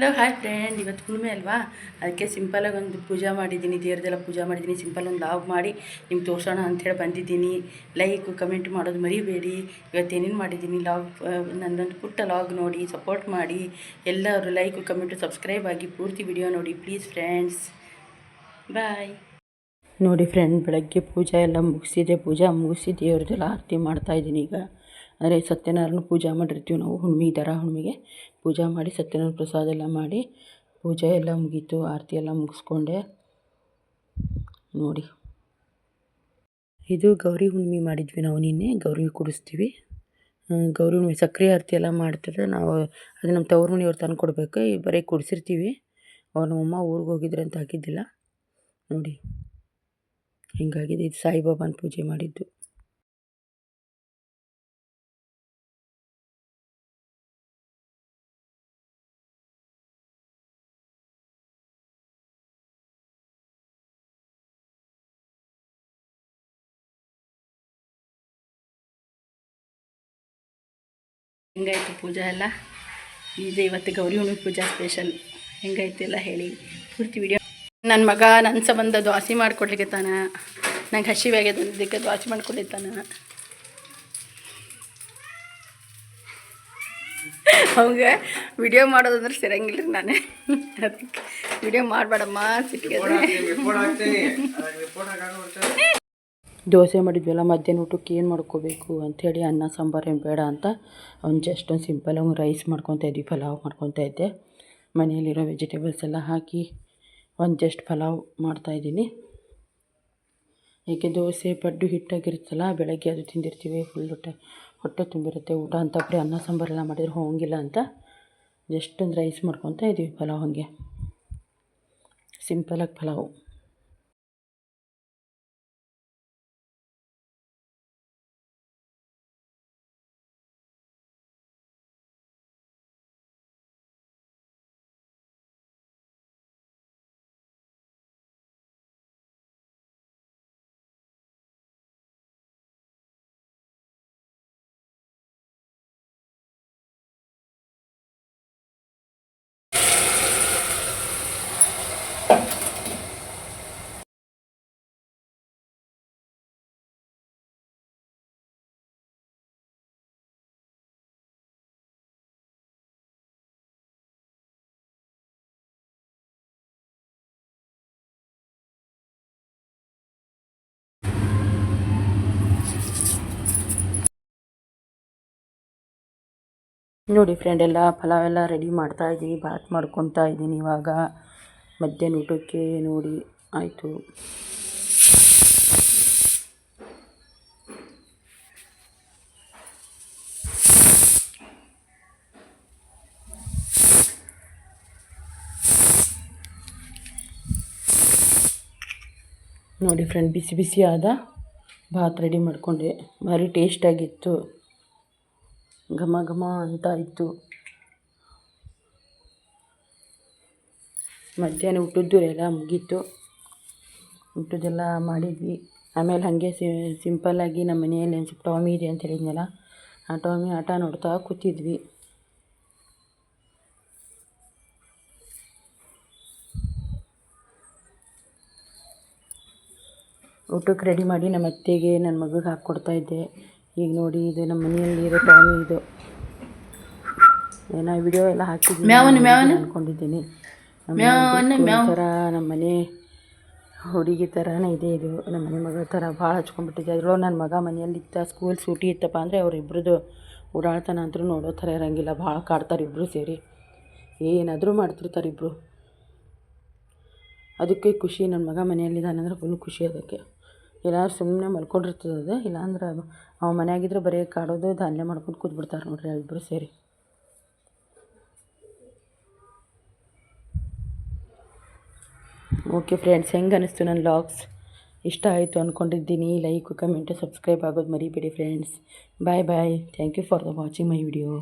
Hello hi friend ಇವತ್ತು ಹುಣ್ಣಿಮೆ ಅಲ್ವಾ? ಅದಕ್ಕೆ ಸಿಂಪಲಾಗಿ ಒಂದು ಪೂಜೆ ಮಾಡಿದ್ದೀನಿ ದೇವ್ರದೆಲ್ಲ ಪೂಜೆ ಮಾಡಿದ್ದೀನಿ ಸಿಂಪಲ್ ಒಂದು ಲಾಗ್ ಮಾಡಿ ನಿಮ್ಗೆ ತೋರಿಸೋಣ ಅಂಥೇಳಿ ಬಂದಿದ್ದೀನಿ. ಲೈಕ್ ಕಮೆಂಟ್ ಮಾಡೋದು ಮರಿಬೇಡಿ. ಇವತ್ತು ಏನೇನು ಮಾಡಿದ್ದೀನಿ ಲಾಗ್ ನನ್ನೊಂದು ಪುಟ್ಟ ಲಾಗ್ ನೋಡಿ ಸಪೋರ್ಟ್ ಮಾಡಿ. ಎಲ್ಲರೂ ಲೈಕ್ ಕಮೆಂಟು ಸಬ್ಸ್ಕ್ರೈಬ್ ಆಗಿ ಪೂರ್ತಿ ವಿಡಿಯೋ ನೋಡಿ ಪ್ಲೀಸ್ ಫ್ರೆಂಡ್ಸ್ ಬಾಯ್ ನೋಡಿ ಫ್ರೆಂಡ್ ಬೆಳಗ್ಗೆ ಪೂಜೆ ಎಲ್ಲ ಮುಗಿಸಿದೆ, ಪೂಜೆ ಮುಗಿಸಿ ದೇವ್ರದ್ದೆಲ್ಲ ಆರತಿ ಮಾಡ್ತಾಯಿದ್ದೀನಿ ಈಗ. ಅಂದರೆ ಸತ್ಯನಾರಾಯಣ ಪೂಜೆ ಮಾಡಿರ್ತೀವಿ ನಾವು, ಹುಣ್ಮಿ ದರ ಹುಣ್ಮಿಗೆ. ಪೂಜೆ ಮಾಡಿ ಸತ್ಯನಾರಾಯಣ ಪ್ರಸಾದ ಎಲ್ಲ ಮಾಡಿ ಪೂಜೆ ಎಲ್ಲ ಮುಗೀತು, ಆರತಿ ಎಲ್ಲ ಮುಗಿಸ್ಕೊಂಡೆ. ನೋಡಿ. ಇದು ಗೌರಿ ಹುಣ್ಮಿ ಮಾಡಿದ್ವಿ ನಾವು ನಿನ್ನೆ, ಗೌರಿ ಕುಡಿಸ್ತೀವಿ. ಗೌರಿ ಹುಣ್ಮೆ ಸಕ್ಕರೆ ಆರತಿ ಎಲ್ಲ ಮಾಡ್ತಾರೆ ನಾವು ಅದು ನಮ್ಮ ತವ್ರ ಮನೆಯವ್ರು ತಂದು ಕೊಡ್ಬೇಕು ಬರೀ ಕುಡಿಸಿರ್ತೀವಿ. ಅವ್ರು ನಮ್ಮಮ್ಮ ಊರಿಗೆ ಹೋಗಿದ್ರೆ ಅಂತ ಹಾಕಿದ್ದಿಲ್ಲ. ನೋಡಿ. ಹಿಂಗಾಗಿದೆ, ಇದು ಸಾಯಿಬಾಬಾನ ಪೂಜೆ ಮಾಡಿದ್ದು. ಹೆಂಗಾಯ್ತು ಪೂಜಾ ಎಲ್ಲ? ಇದೆ ಇವತ್ತು ಗೌರಿ ಹುಣ್ಣಿ ಪೂಜಾ ಸ್ಪೆಷಲ್ ಹೆಂಗಾಯ್ತು ಎಲ್ಲ ಹೇಳಿ. ಪೂರ್ತಿ ವಿಡಿಯೋ ನನ್ನ ಮಗ ನನ್ನ ಸಂಬಂಧ ದ್ವಾಸಿ ಮಾಡಿಕೊಡ್ಲಿಕ್ಕೆ ತಾನ. ನಂಗೆ ಹಸಿವಾಗ್ಯದ ಅದಕ್ಕೆ ದ್ವಾಸಿ ಮಾಡ್ಕೊಡ್ಲಿತ್ತಾನ ಅವಾಗ ವಿಡಿಯೋ ಮಾಡೋದಂದ್ರೆ ಸಿರಂಗಿಲ್ಲ ರೀ ನಾನು. ಅದಕ್ಕೆ ವಿಡಿಯೋ ಮಾಡಬೇಡಮ್ಮ ಸಿಟ್ಟಿಗೆ ದೋಸೆ ಮಾಡಿದ್ವಲ್ಲ, ಮಧ್ಯಾಹ್ನ ಊಟಕ್ಕೆ ಏನು ಮಾಡ್ಕೋಬೇಕು ಅಂಥೇಳಿ ಅನ್ನ, ಸಾಂಬಾರು ಏನು ಬೇಡ ಅಂತ ಅವ್ನು ಜಸ್ಟ್ ಒಂದು ಸಿಂಪಲಾಗಿ ರೈಸ್ ಮಾಡ್ಕೊತಾ ಇದ್ವಿ, ಪಲಾವ್ ಮಾಡ್ಕೊತಾ ಇದ್ದೆ. ಮನೆಯಲ್ಲಿರೋ ವೆಜಿಟೇಬಲ್ಸ್ ಎಲ್ಲ ಹಾಕಿ ಒಂದು ಜಸ್ಟ್ ಪಲಾವ್ ಮಾಡ್ತಾಯಿದ್ದೀನಿ ಏಕೆ ದೋಸೆ ಪಡ್ಡು ಹಿಟ್ಟಾಗಿರುತ್ತಲ್ಲ, ಬೆಳಗ್ಗೆ ಅದು ತಿಂದಿರ್ತೀವಿ ಫುಲ್ ಹೊಟ್ಟೆ ಹೊಟ್ಟೆ ತುಂಬಿರುತ್ತೆ, ಊಟ ಅಂತ ಬರೀ ಅನ್ನ ಸಾಂಬಾರೆಲ್ಲ ಮಾಡಿದ್ರೆ ಹೋಗಿಲ್ಲ ಅಂತ ಜಸ್ಟ್ ಒಂದು ರೈಸ್ ಮಾಡ್ಕೊತಾ ಇದ್ದೀವಿ ಪಲಾವ್ ಹಾಗೆ. ಸಿಂಪಲಾಗಿ ಪಲಾವು. ನೋಡಿ ಫ್ರೆಂಡ್ ಎಲ್ಲ, ಪಲಾವ್ ಎಲ್ಲ ರೆಡಿ ಮಾಡ್ತಾ ಇದ್ದೀನಿ ಬಾತ್ ಮಾಡ್ಕೊತಾ ಇದ್ದೀನಿ ಇವಾಗ. ಮಧ್ಯಾಹ್ನ ಊಟಕ್ಕೆ ನೋಡಿ, ಆಯಿತು. ನೋಡಿ ಫ್ರೆಂಡ್ ಬಿಸಿ ಬಿಸಿಯಾದ ಭಾತ್ ರೆಡಿ ಮಾಡಿಕೊಂಡೆ. ಭಾರಿ ಟೇಸ್ಟಾಗಿತ್ತು ಘಮ ಘಮ ಅಂತ ಇತ್ತು. ಮಧ್ಯಾಹ್ನ ಊಟದ್ದು ಎಲ್ಲ ಮುಗೀತು. ಊಟದ್ದೆಲ್ಲ ಮಾಡಿದ್ವಿ. ಆಮೇಲೆ ಹಾಗೆ ಸಿಂಪಲ್ಲಾಗಿ ನಮ್ಮ ಮನೆಯಲ್ಲಿ ಒಂದು ಸ್ವಲ್ಪ ಟಾಮಿ ಇದೆ ಅಂತ ಹೇಳಿದ್ನಲ್ಲ, ಆ ಟಾಮಿ ಆಟ ನೋಡ್ತಾ ಕೂತಿದ್ವಿ. ಊಟಕ್ಕೆ ರೆಡಿ ಮಾಡಿ ನಮ್ಮ ಅತ್ತೆಗೆ, ನನ್ನ ಮಗಗೆ ಹಾಕ್ಕೊಡ್ತಾ ಇದ್ದೆ. ಈಗ ನೋಡಿ ಇದು ನಮ್ಮ ಮನೆಯಲ್ಲಿ ಇರೋ ಟಾಮಿ ಇದು. ಏನೋ ವಿಡಿಯೋ ಎಲ್ಲ ಹಾಕಿದ್ದೀನಿ ಅಂದ್ಕೊಂಡಿದ್ದೀನಿ ಥರ ನಮ್ಮ ಮನೆ ಹುಡುಗಿ ಥರನೇ ಇದೆ ಇದು. ನಮ್ಮ ಮನೆ ಮಗಳ ಥರ ಭಾಳ ಹಚ್ಕೊಂಡ್ಬಿಟ್ಟಿದ್ದೆ ಅದ್ರೊಳಗೆ ನನ್ನ ಮಗ ಮನೆಯಲ್ಲಿತ್ತ ಸ್ಕೂಲ್ ಸೂಟಿ ಇತ್ತಪ್ಪ ಅಂದರೆ ಅವರಿಬ್ರದ್ದು ಓಡಾಡ್ತಾನ ಅಂತೂ ನೋಡೋ ಥರ ಇರೋಂಗಿಲ್ಲ. ಭಾಳ ಕಾಡ್ತಾರೆ ಇಬ್ಬರು ಸೇರಿ. ಏನಾದರೂ ಮಾಡ್ತಿರ್ತಾರೆ ಇಬ್ಬರು ಅದಕ್ಕೆ ಖುಷಿ ನನ್ನ ಮಗ ಮನೆಯಲ್ಲಿದ್ದಾನಂದ್ರೆ ಫುಲ್ ಖುಷಿ ಅದಕ್ಕೆ. ಎಲ್ಲಾರು ಸುಮ್ಮನೆ ಮಲ್ಕೊಂಡಿರ್ತದೆ ಅದು ಇಲ್ಲಾಂದ್ರೆ ಅವ ಮನೆಯಾಗಿದ್ರೆ ಬರೀ ಕಾಡೋದು, ಧಾನ್ಯ ಮಾಡ್ಕೊಂಡು ಕೂತ್ಬಿಡ್ತಾರೆ ನೋಡ್ರಿ ಅವಿಬ್ಬರು ಸೇರಿ. ಓಕೆ ಫ್ರೆಂಡ್ಸ್ ಹೆಂಗೆ ಅನ್ನಿಸ್ತು ನನ್ನ ಲಾಗ್ಸ್ ಇಷ್ಟ ಆಯಿತು ಅಂದ್ಕೊಂಡಿದ್ದೀನಿ ಲೈಕ್ ಕಮೆಂಟು ಸಬ್ಸ್ಕ್ರೈಬ್ ಆಗೋದು ಮರಿಬೇಡಿ friends bye bye thank you for the watching my video